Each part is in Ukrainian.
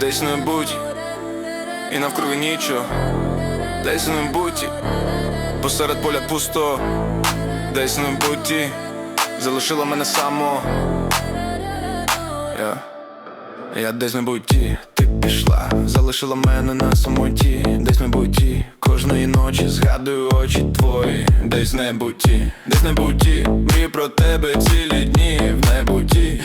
десь небудь, і навкруги нічого, десь небудь, посеред поля пусто, десь небудь, залишила мене самого. Я, я десь небудь, ти пішла, залишила мене на самоті, десь небудь, кожної ночі згадую очі твої, десь небуті, десь небуті, мрію про тебе цілі дні. В небуті,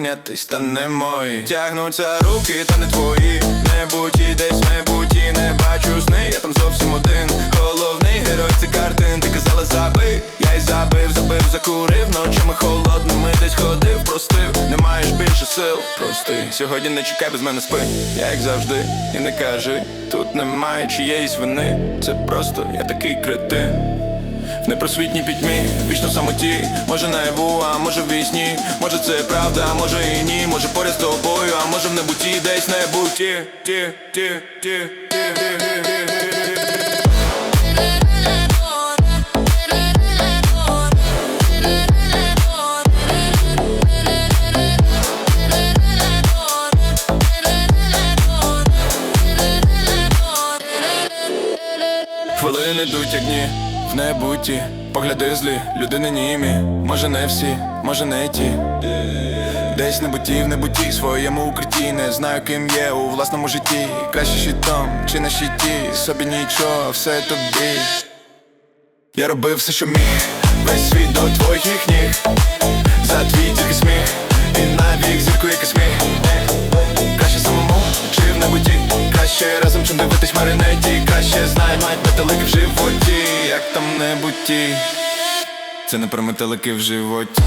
спевнятись, та не мої. Тягнуться руки, та не твої, небуті, десь в небуті, не бачу сни, я там зовсім один. Головний герой цих картин, ти казала забий, я й забив, забив, закурив, ночами холодними десь ходив, простив, не маєш більше сил, прости. Сьогодні не чекай без мене спи, я як завжди, і не кажи, тут немає чиєїсь вини, це просто я такий кретин. Непросвітні пітьмі, вічно в самоті, може наяву, а може в вісні, може це правда, а може і ні, може поряд з тобою, а може в небуті, десь небуті, ті, ті, ті, ті, Хвилини йдуть як дні в небуті, погляди злі, людини німі, може не всі, може не ті. Десь небуті, в небуті, своєму укритті, не знаю, ким є у власному житті. Краще щитом чи на щиті, собі нічого, все тобі. Я робив все, що міг, весь світ до твоїх ніг, за твій тільки сміх, і навік зірку якийсь міг. Краще самому чи в небуті. Краще разом, чим дивитись маринеті. Краще знай, мать метелики в животі як там небуті, це не про метелики в животі.